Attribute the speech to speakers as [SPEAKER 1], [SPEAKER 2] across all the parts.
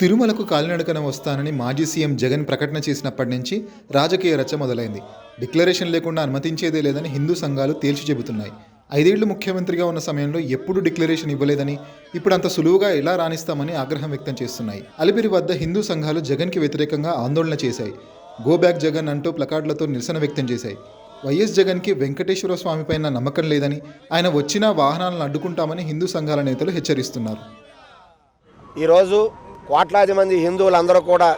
[SPEAKER 1] తిరుమలకు కాలినడకన వస్తానని మాజీ సీఎం జగన్ ప్రకటన చేసినప్పటి నుంచి రాజకీయ రచ్చ మొదలైంది. డిక్లరేషన్ లేకుండా అనుమతించేదే లేదని హిందూ సంఘాలు తేల్చి చెబుతున్నాయి. ఐదేళ్ళు ముఖ్యమంత్రిగా ఉన్న సమయంలో ఎప్పుడు డిక్లరేషన్ ఇవ్వలేదని ఇప్పుడు అంత సులువుగా ఎలా రాణిస్తామని ఆగ్రహం వ్యక్తం చేస్తున్నాయి. అలిపిరి వద్ద హిందూ సంఘాలు జగన్కి వ్యతిరేకంగా ఆందోళన చేశాయి. గో బ్యాక్ జగన్ అంటూ ప్లకార్డులతో నిరసన వ్యక్తం చేశాయి. వైఎస్ జగన్కి వెంకటేశ్వర స్వామిపైన నమ్మకం లేదని ఆయన వచ్చినా వాహనాలను అడ్డుకుంటామని హిందూ సంఘాల నేతలు హెచ్చరిస్తున్నారు.
[SPEAKER 2] ఈరోజు కోట్లాది మంది హిందువులందరూ కూడా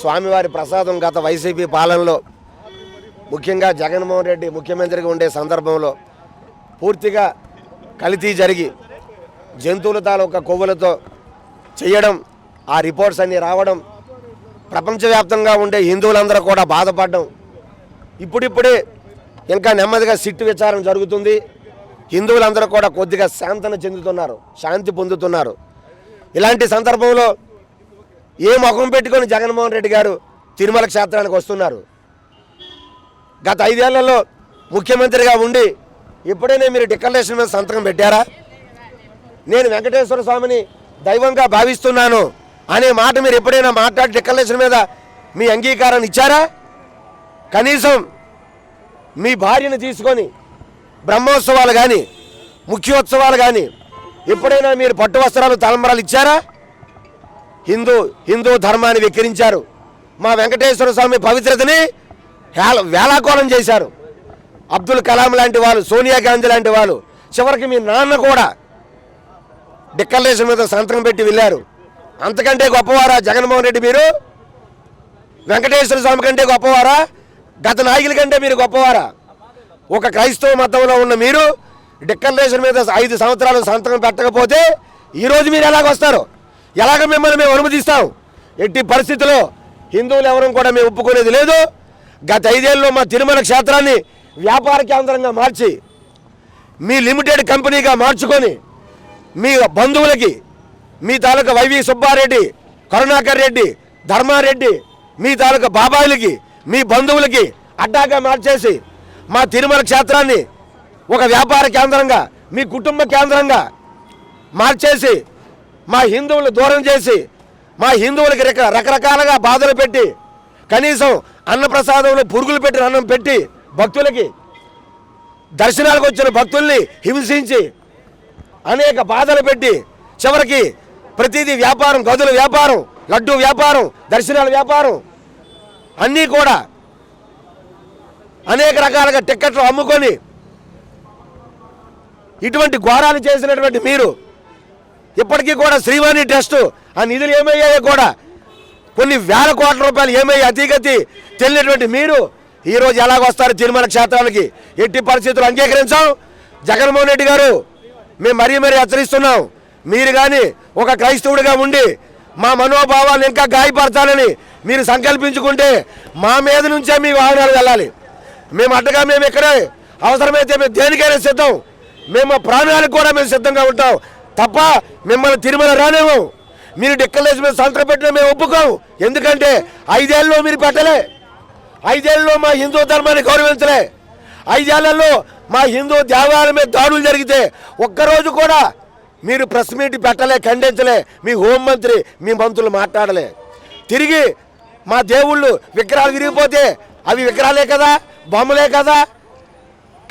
[SPEAKER 2] స్వామివారి ప్రసాదం గత వైసీపీ పాలనలో ముఖ్యంగా జగన్మోహన్ రెడ్డి ముఖ్యమంత్రిగా ఉండే సందర్భంలో పూర్తిగా కల్తీ జరిగి జంతువుల తాలూకా కొవ్వులతో చేయడం ఆ రిపోర్ట్స్ అన్నీ రావడం ప్రపంచవ్యాప్తంగా ఉండే హిందువులందరూ కూడా బాధపడడం ఇప్పుడిప్పుడే ఇంకా నెమ్మదిగా సిట్టు విచారణ జరుగుతుంది. హిందువులందరూ కూడా కొద్దిగా శాంతన చెందుతున్నారు శాంతి పొందుతున్నారు. ఇలాంటి సందర్భంలో ఏ ముఖం పెట్టుకొని జగన్మోహన్ రెడ్డి గారు తిరుమల క్షేత్రానికి వస్తున్నారు? గత ఐదేళ్ళలో ముఖ్యమంత్రిగా ఉండి ఎప్పుడైనా మీరు డిక్లరేషన్ మీద సంతకం పెట్టారా? నేను వెంకటేశ్వర స్వామిని దైవంగా భావిస్తున్నాను అనే మాట మీరు ఎప్పుడైనా మాట్లాడి డిక్లరేషన్ మీద మీ అంగీకారాన్ని ఇచ్చారా? కనీసం మీ భార్యను తీసుకొని బ్రహ్మోత్సవాలు కానీ ముఖ్యోత్సవాలు కానీ ఎప్పుడైనా మీరు పట్టు వస్త్రాలు తలంబరాలు ఇచ్చారా? హిందూ హిందూ ధర్మాన్ని వికరించారు. మా వెంకటేశ్వర స్వామి పవిత్రతని వేల వేలాకోలం చేశారు. అబ్దుల్ కలాం లాంటి వాళ్ళు సోనియా గాంధీ లాంటి వాళ్ళు చివరికి మీ నాన్న కూడా డిక్లరేషన్ మీద సంతకం పెట్టి వెళ్ళారు. అంతకంటే గొప్పవారా జగన్మోహన్ రెడ్డి మీరు? వెంకటేశ్వర స్వామి కంటే గొప్పవారా? గత నాయకుల కంటే మీరు గొప్పవారా? ఒక క్రైస్తవ మతంలో ఉన్న మీరు డిక్లరేషన్ మీద ఐదు సంవత్సరాలు సంతకం పెట్టకపోతే ఈరోజు మీరు ఎలాగొస్తారు? ఎలాగ మిమ్మల్ని మేము అనుమతిస్తాం? ఎట్టి పరిస్థితుల్లో హిందువులు ఎవరూ కూడా మేము ఒప్పుకునేది లేదు. గత ఐదేళ్ళలో మా తిరుమల క్షేత్రాన్ని వ్యాపార కేంద్రంగా మార్చి మీ లిమిటెడ్ కంపెనీగా మార్చుకొని మీ బంధువులకి మీ తాలూకా వైవి సుబ్బారెడ్డి కరుణాకర్ రెడ్డి ధర్మారెడ్డి మీ తాలూకా బాబాయిలకి మీ బంధువులకి అడ్డాగా మార్చేసి మా తిరుమల క్షేత్రాన్ని ఒక వ్యాపార కేంద్రంగా మీ కుటుంబ కేంద్రంగా మార్చేసి మా హిందువులు దూరం చేసి మా హిందువులకి రక రకరకాలుగా బాధలు పెట్టి కనీసం అన్నప్రసాదంలో పురుగులు పెట్టిన అన్నం పెట్టి భక్తులకి దర్శనాలకు వచ్చిన భక్తుల్ని హింసించి అనేక బాధలు పెట్టి చివరికి ప్రతిదీ వ్యాపారం గదుల వ్యాపారం లడ్డు వ్యాపారం దర్శనాల వ్యాపారం అన్నీ కూడా అనేక రకాలుగా టిక్కెట్లు అమ్ముకొని ఇటువంటి ఘోరాలు చేసినటువంటి మీరు ఇప్పటికీ కూడా శ్రీవాణి ట్రస్ట్ ఆ నిధులు ఏమయ్యాయో కూడా కొన్ని వేల కోట్ల రూపాయలు ఏమయ్యి అతిగతి తెలియనటువంటి మీరు ఈరోజు ఎలాగొస్తారు తిరుమల క్షేత్రానికి? ఎట్టి పరిస్థితులు అంగీకరించాం? జగన్మోహన్ రెడ్డి గారు మేము మరీ మరీ హెచ్చరిస్తున్నాం. మీరు కానీ ఒక క్రైస్తవుడిగా ఉండి మా మనోభావాలు ఇంకా గాయపరచాలని మీరు సంకల్పించుకుంటే మా మీద నుంచే మీ వాహనాలు వెళ్ళాలి. మేము అడ్డగా మేము ఇక్కడే అవసరమైతే మేము దేనికైనా సిద్ధం. మేము మా ప్రాణాలకు కూడా మేము సిద్ధంగా ఉంటాం. తప్ప మిమ్మల్ని తిరుమల రానేము మీరు డిక్లరేషన్ మీద సంతకం పెట్టిన మేము ఒప్పుకోం ఎందుకంటే ఐదేళ్ళలో మీరు పెట్టలే. ఐదేళ్ళలో మా హిందూ ధర్మాన్ని గౌరవించలే. ఐదేళ్ళలో మా హిందూ దేవాలయం మీద దాడులు జరిగితే ఒక్కరోజు కూడా మీరు ప్రెస్ మీట్ పెట్టలే ఖండించలే. మీ హోంమంత్రి మీ మంత్రులు మాట్లాడలే. తిరిగి మా దేవుళ్ళు విగ్రహాలు విరిగిపోతే అవి విగ్రహాలే కదా బొమ్మలే కదా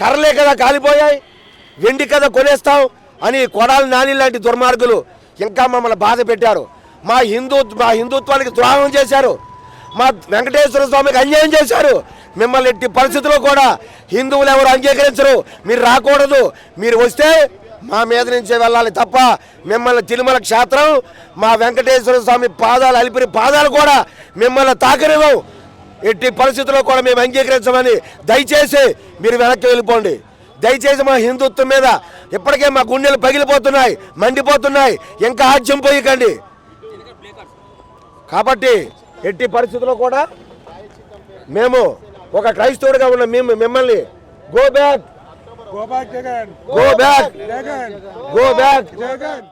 [SPEAKER 2] కర్రలే కదా కాలిపోయాయి. వెండి కదా కొనేస్తాం. అని కొడాలి నాని లాంటి దుర్మార్గులు ఇంకా మమ్మల్ని బాధ పెట్టారు. మా హిందూ మా హిందుత్వానికి ద్రోహం చేశారు. మా వెంకటేశ్వర స్వామికి అన్యాయం చేశారు. మిమ్మల్ని ఎట్టి పరిస్థితుల్లో కూడా హిందువులు ఎవరు అంగీకరించరు. మీరు రాకూడదు. మీరు వస్తే మా మీద నుంచే వెళ్ళాలి తప్ప మిమ్మల్ని తిరుమల క్షేత్రం మా వెంకటేశ్వర స్వామి పాదాలు అలిపిరి పాదాలు కూడా మిమ్మల్ని తాకనివ్వం ఎట్టి పరిస్థితుల్లో కూడా మేము అంగీకరించమని దయచేసి మీరు వెనక్కి వెళ్ళిపోండి. దయచేసి మా హిందుత్వం మీద ఇప్పటికే మా గుండెలు పగిలిపోతున్నాయి మండిపోతున్నాయి ఇంకా ఆజ్యం పోయికండి కాబట్టి ఎట్టి పరిస్థితుల్లో కూడా మేము ఒక క్రైస్తవుడిగా ఉన్న మేము మిమ్మల్ని go back
[SPEAKER 3] back, Jagan.
[SPEAKER 2] Go back. Go back.